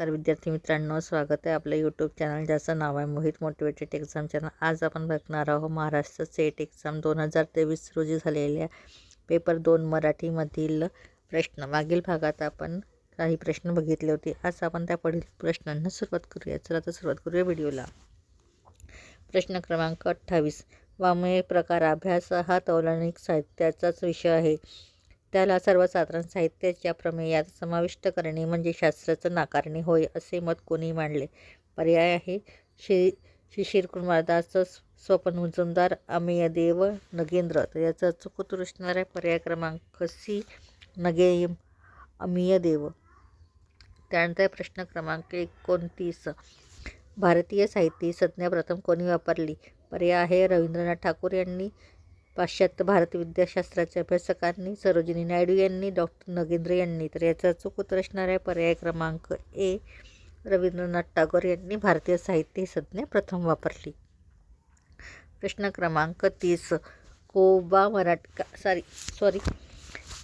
नमस्कार विद्यार्थी मित्रांनो स्वागत आहे आपलं यूट्यूब चॅनल ज्याचं नाव आहे मोहित मोटिवेटेड एक्झाम चॅनल आज आपण बघणार आहोत महाराष्ट्र सेट एक्झाम दोन हजार तेवीस रोजी झालेल्या पेपर दोन मराठीमधील प्रश्न. मागील भागात आपण काही प्रश्न बघितले होते. आज आपण त्या पुढील प्रश्नांना सुरुवात करूया. चला तर सुरुवात करूया व्हिडिओला. प्रश्न क्रमांक अठ्ठावीस. वामय प्रकार अभ्यास हा तौलनिक साहित्याचाच विषय आहे. त्याला सर्वसाधारण साहित्याच्या प्रमेयात समाविष्ट करणे म्हणजे शास्त्राचं नाकारणे होय असे मत कोणी मांडले. पर्याय आहे. शि शिशिर कुमारदासचं स्वपन मुजुमदार अमेयदेव नगेंद्र. तर याचा चुकून आहे पर्याय क्रमांक सी नगे अमियदेव. त्यानंतर प्रश्न क्रमांक एकोणतीस. भारतीय साहित्य संज्ञा प्रथम कोणी वापरली? पर्याय आहे रवींद्रनाथ ठाकूर यांनी पाश्चात्य भारत विद्याशास्त्राच्या अभ्यासकांनी सरोजिनी नायडू यांनी डॉक्टर नगेंद्र यांनी. तर याचा चूक उत्तर असणाऱ्या पर्याय क्रमांक ए रवींद्रनाथ टागोर यांनी भारतीय साहित्य ही संज्ञा प्रथम वापरली. प्रश्न क्रमांक तीस कोबा मराठ सॉरी सॉरी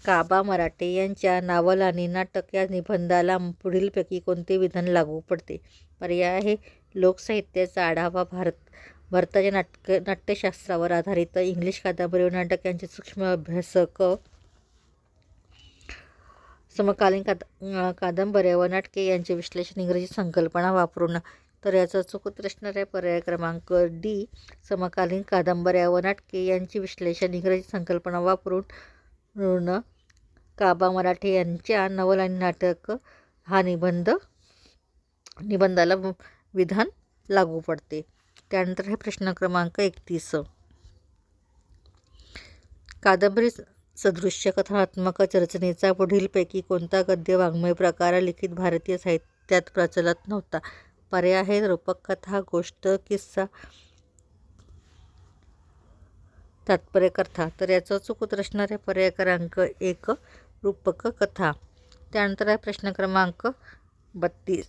काबा मराठे यांच्या नावल आणि नाटक या निबंधाला पुढीलपैकी कोणते विधान लागू पडते? पर्याय आहे लोकसाहित्याचा आढावा भारत भारताच्या नाटक नाट्यशास्त्रावर आधारित इंग्लिश कादंबरी व नाटक यांचे सूक्ष्म अभ्यासक समकालीन काद कादंबऱ्या व नाटके यांचे विश्लेषण इंग्रजी संकल्पना वापरून. तर याचा चुकत असणाऱ्या पर्याय क्रमांक डी समकालीन कादंबऱ्या व नाटके यांचे विश्लेषण इंग्रजी संकल्पना वापरून काबा मराठे यांच्या नवल आणि नाटक हा निबंध निबंधाला विधान लागू पडते. त्यानंतर हे प्रश्न क्रमांक एकतीस. कादंबरी सदृश्य कथात्मक रचनेचा पुढीलपैकी कोणता गद्य वाङ्मय प्रकार लिखित भारतीय साहित्यात प्रचलत नव्हता? पर्याय आहे रूपक कथा गोष्ट किस्सा. तात्पर्य कथा. तर याचा चुकूत असणाऱ्या पर्याय क्रमांक एक रूपक कथा. त्यानंतर आहे प्रश्न क्रमांक बत्तीस.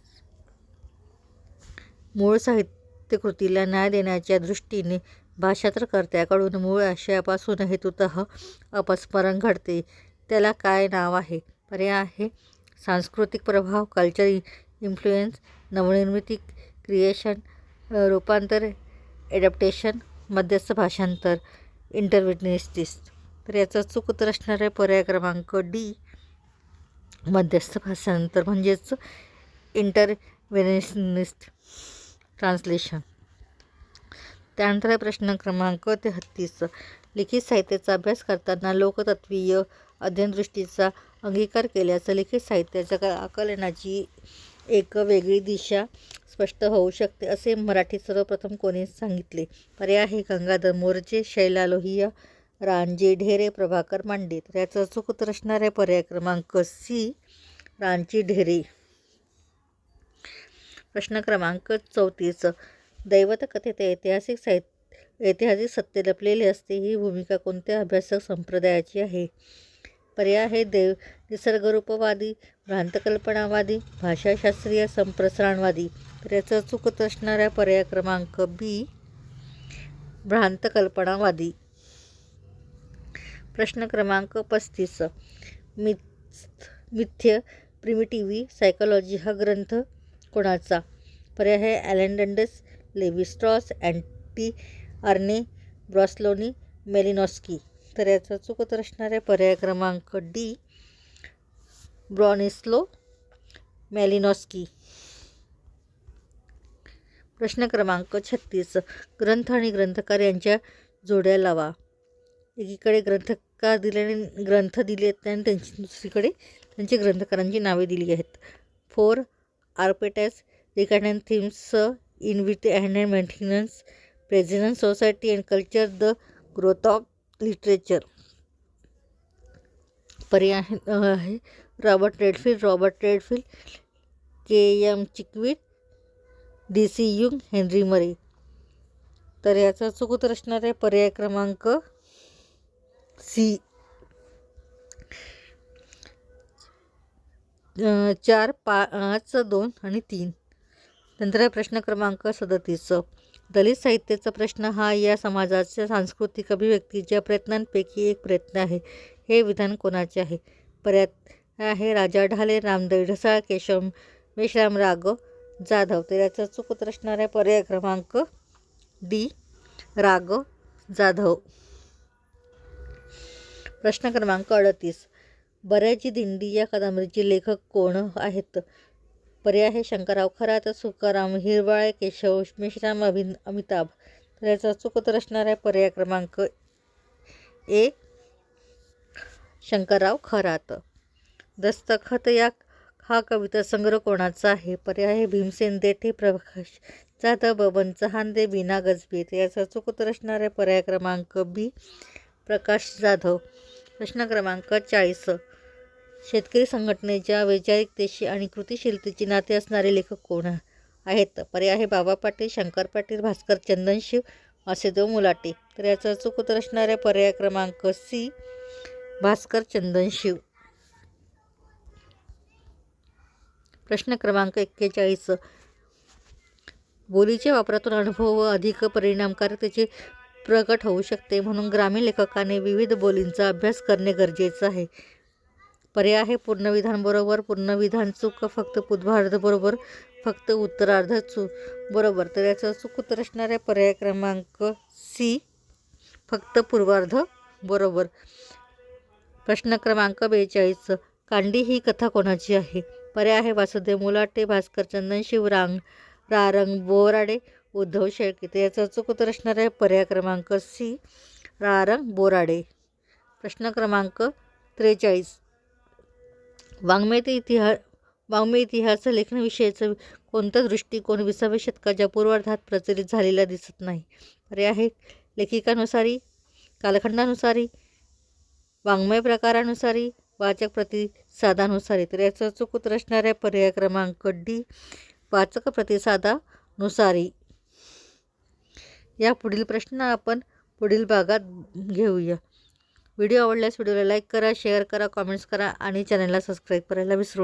मूळ साहित्य कृतीला न्याय देण्याच्या दृष्टीने भाषांतरकर्त्याकडून मूळ आशयापासून हेतुत अपस्मरण घडते. त्याला काय नाव आहे? पर्याय आहे. सांस्कृतिक प्रभाव कल्चर इन्फ्लुएन्स नवनिर्मिती क्रिएशन रूपांतर ॲडॅप्टेशन मध्यस्थ भाषांतर इंटरव्हिनिस्टिस तर याचा चूक उत्तर असणारे पर्याय क्रमांक डी मध्यस्थ भाषांतर म्हणजेच इंटरव्हेनिस्निस्ट ट्रान्सलेशन. त्यानंतर प्रश्न क्रमांक तेहत्तीस लिखित साहित्याचा अभ्यास करताना लोकतत्वीय अध्ययनदृष्टीचा अंगीकार केल्याचं लिखित साहित्याच्या आकलनाची एक वेगळी दिशा स्पष्ट होऊ शकते असे मराठी सर्वप्रथम कोणी सांगितले? पर्याय आहे गंगाधर मोर्चे शैला लोहिया रांजे ढेरे प्रभाकर मांडे. तर याचं अचूक उत्तर असणारे पर्याय क्रमांक सी रांची ढेरे. प्रश्न क्रमांक चौतीस. दैवत कथेत ऐतिहासिक साहित्य ऐतिहासिक सत्य लपलेले असते ही भूमिका कोणत्या अभ्यासक संप्रदायाची आहे? पर्याय आहे देव निसर्गरूपवादी भ्रांतकल्पनावादी भाषाशास्त्रीय संप्रसारणवादी. तर याचा चुकत असणाऱ्या पर्याय क्रमांक बी भ्रांतकल्पनावादी. प्रश्न क्रमांक पस्तीस. मिथ मिथ्य प्रिमिटिव्ही सायकोलॉजी हा ग्रंथ कोणाचा? पर्याय ॲलेंडंडस लेविस्ट्रॉस अँटी आर्ने ब्रॉस्लोनी मेलिनॉस्की. तर याचा चुकत असणाऱ्या पर्याय क्रमांक डी ब्रॉनिस्लो मेलिनॉस्की. प्रश्न क्रमांक छत्तीस ग्रंथ आणि ग्रंथकार यांच्या जोड्या लावा. एकीकडे ग्रंथकार दिल्याने ग्रंथ दिले आहेत आणि त्यांची दुसरीकडे त्यांची ग्रंथकारांची नावे दिली आहेत. फोर आर्पेटॅस रिकार्डन themes in with hand and maintenance president society and culture the growth of literature. पर्याय आहे. Robert Redfield Robert Redfield K M चिकवीट D C Jung Henry Murray. तर याचा चुकत असणार आहे पर्याय क्रमांक सी. चार पाच दोन आणि तीन. नंतर प्रश्न क्रमांक सदतीस. दलित साहित्याचा प्रश्न हा या समाजाच्या सांस्कृतिक अभिव्यक्तीच्या प्रयत्नांपैकी एक प्रयत्न आहे. हे विधान कोणाचे आहे? पर्याय आहे राजा ढाले रामदेव ढसाळ केशव मेश्राम राघव जाधव. तर याचा चुकत उत्तर असणार आहे पर्याय क्रमांक डी राघव जाधव. प्रश्न क्रमांक अडतीस. बऱ्याची दिंडी या कादंबरीचे लेखक कोण आहेत? पर्याय आहे शंकरराव खरात सुकाराम हिरवाळे केशव मेश्राम अभि अमिताभ. तर याचा चूक उत्तर असणार आहे पर्याय क्रमांक ए शंकरराव खरात. दस्तखत या हा कविता संग्रह कोणाचा आहे? पर्याय आहे भीमसेन देठे प्रकाश जाधव बबन चहांदे बीना गजबे तर याचा चूक उत्तर असणार आहे पर्याय क्रमांक बी प्रकाश जाधव. प्रश्न क्रमांक चाळीस शेतकरी संघटनेच्या वैचारिकतेशी आणि कृतिशीलतेची नाते असणारे लेखक कोण आहेत? पर्याय आहे बाबा पाटील शंकर पाटील भास्कर चंदनशिव वासुदेव मुलाटे. तर याचा अचूक उत्तर असणाऱ्या पर्याय क्रमांक सी भास्कर चंदनशिव प्रश्न क्रमांक एक्केचाळीस. बोलीच्या वापरातून अनुभव व अधिक परिणामकारकतेचे प्रकट होऊ शकते म्हणून ग्रामीण लेखकाने विविध बोलींचा अभ्यास करणे गरजेचं आहे. पर्याय आहे पूर्णविधानबरोबर पूर्णविधान चूक फक्त पूर्वार्ध बरोबर फक्त उत्तरार्ध चूक बरोबर. तर याचं चूक उत्तर असणार आहे पर्याय क्रमांक सी फक्त पूर्वार्ध बरोबर. प्रश्न क्रमांक बेचाळीस कांडी ही कथा कोणाची आहे? पर्याय आहे वासुदेव मुलाटे भास्कर चंदन शिवरांग रारंग बोराडे उद्धव शेळके. तर याचं चूक उत्तर असणार आहे पर्याय क्रमांक सी रारंग बोराडे. प्रश्न क्रमांक त्रेचाळीस वाङ्मय ते इतिहास वाङ्मय इतिहास लेखनविषयीचं कोणता दृष्टिकोन विसाव्या शतकाच्या पूर्वार्धात प्रचलित झालेला दिसत नाही? अरे आहे लेखिकानुसारी कालखंडानुसारी वाङ्मय प्रकारानुसारी वाचक प्रतिसादानुसारी. तर याचं चुकूत रचणाऱ्या पर्याय क्रमांक डी वाचक प्रतिसादानुसारी. या पुढील प्रश्न आपण पुढील भागात घेऊया. व्हिडिओ आवडल्यास व्हिडिओला लाईक करा शेअर करा कॉमेंट्स करा आणि चॅनलला सबस्क्राईब करायला विसरू नका.